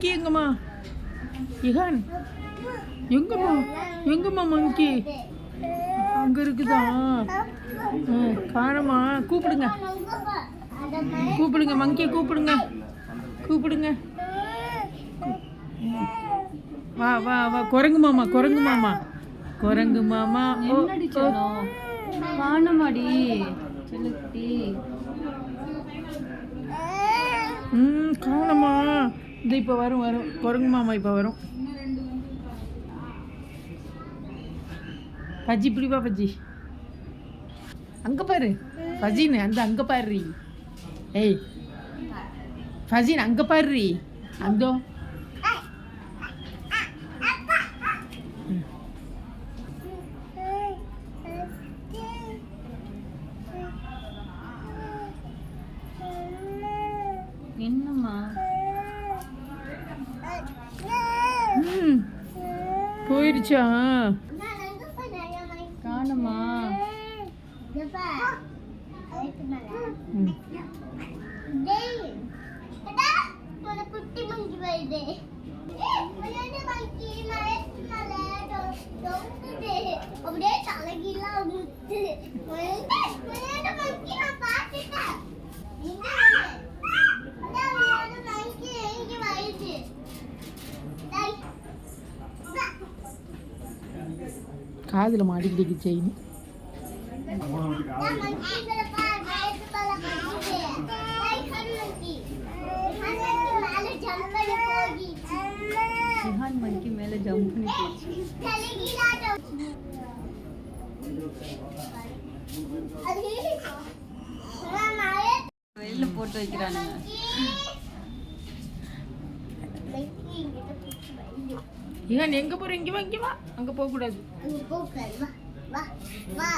மங்கி எங்கம்மா இஹான்? எங்கம்மா? எங்கம்மா மங்கி அங்க இருக்குதா? காணோமா கூப்பிடுங்க. கூப்பிடுங்க மங்கியை கூப்பிடுங்க. கூப்பிடுங்க. வா வா வா. குரங்கு மாமா குரங்கு மாமா. குரங்கு மாமா. காணமாடி செல்லுக்குட்டி. ம் காணோமா இது இப்போ வரும் வரும். குரங்கு மாமா இப்போ வரும். பஜ்ஜி பிடிப்பா பஜ்ஜி? அங்கே பாரு. ஃபஜின்னு அந்த அங்கே பாரு. ஏய் ஃபஜின் அங்கே பாரு. அந்தோ ம். என்னம்மா ம் போயிடுச்சா? காணுமா? அப்படியே தலைகீழா முத்து மணிக்கு மேலே ஜம்ப் பண்ணி போச்சு தலைகீழாட்டம். அது நான் மேலே வெளில போட்டு வைக்கிறானுங்க ஏன் எங்கே போகிற இங்கே வா இங்கே வா. அங்கே போகக்கூடாது. அங்க போகக்கூடாது. வா, வா, வா.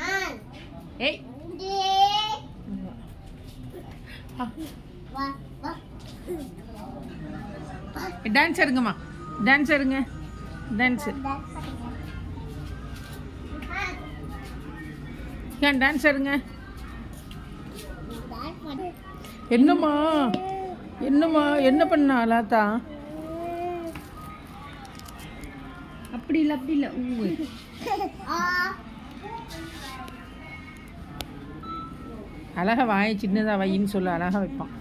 ஹான், ஏய். இங்கே. ஆ வா, வா. டான்ஸ் எடுங்கம்மா டான்ஸ் எடுங்க டான்ஸ் ஏன் டான்ஸ் எடுங்க. என்னம்மா? என்னம்மா? என்ன பண்ணா லாத்தா அப்படி இல்லை அப்படி இல்லை. ஊ அழகா வாய் சின்னதா வையின்னு சொல்ல அழகா வைப்பான்.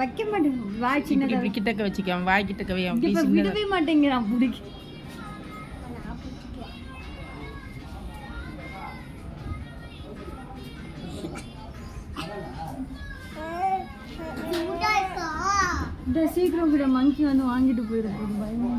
வைக்க மாட்டேன். வாய் சின்னதா இப்படி கிட்டக்க வச்சுக்க அவன் வாய் கிட்டக்க வை சின்னதா விடவே மாட்டேங்கிறான் பிடிக்க. இந்த சீக்கிரம் விட மங்கி வந்து வாங்கிட்டு போயிட போகுது பயமா